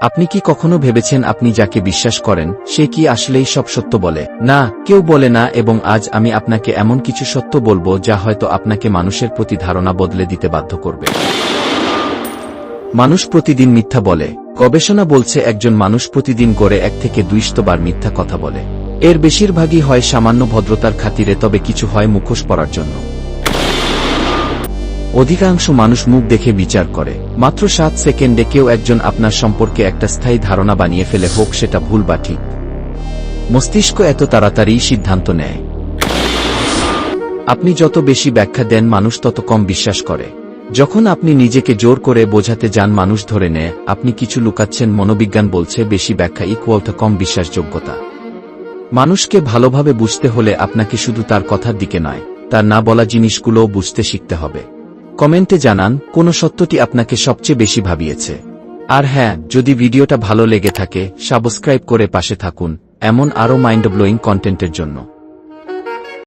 আপনি কি কখনো ভেবেছেন আপনি যাকে বিশ্বাস করেন, সে কি আসলেই সব সত্য বলে? না, কেউ বলে না এবং আজ আমি আপনাকে এমন কিছু সত্য বলব যা হয়তো আপনাকে মানুষের প্রতি ধারণা বদলে দিতে বাধ্য করবে। মানুষ প্রতিদিন মিথ্যা বলে। গবেষণা বলছে একজন মানুষ প্রতিদিন গড়ে এক থেকে দুইশতবার মিথ্যা কথা বলে। এর বেশিরভাগই হয় সামান্য ভদ্রতার খাতিরে তবে কিছু হয় মুখোশ পড়ার জন্য। অধিকাংশ মানুষ মুখ দেখে বিচার করে। মাত্র সাত সেকেন্ডে কেউ একজন আপনার সম্পর্কে একটা স্থায়ী ধারণা বানিয়ে ফেলে হোক, সেটা ভুল বা ঠিক। মস্তিষ্ক এত তাড়াতাড়ি সিদ্ধান্ত নেয়। আপনি যত বেশি ব্যাখ্যা দেন, মানুষ তত কম বিশ্বাস করে। যখন আপনি নিজেকে জোর করে বোঝাতে যান, মানুষ ধরে নেয়, আপনি কিছু লুকাচ্ছেন, মনোবিজ্ঞান বলছে, বেশি ব্যাখ্যা ইকুয়াল টু কম বিশ্বাসযোগ্যতা। মানুষকে ভালোভাবে বুঝতে হলে আপনাকে শুধু তার কথার দিকে নয়, তার না বলা জিনিসগুলোও বুঝতে শিখতে হবে। কমেন্টে জানান, কোন সত্যটি আপনাকে সবচেয়ে বেশি ভাবিয়েছে। আর হ্যাঁ যদি ভিডিওটা ভালো লেগে থাকে, সাবস্ক্রাইব করে পাশে থাকুন, এমন আরও মাইন্ড ব্লোয়িং কন্টেন্টের জন্য।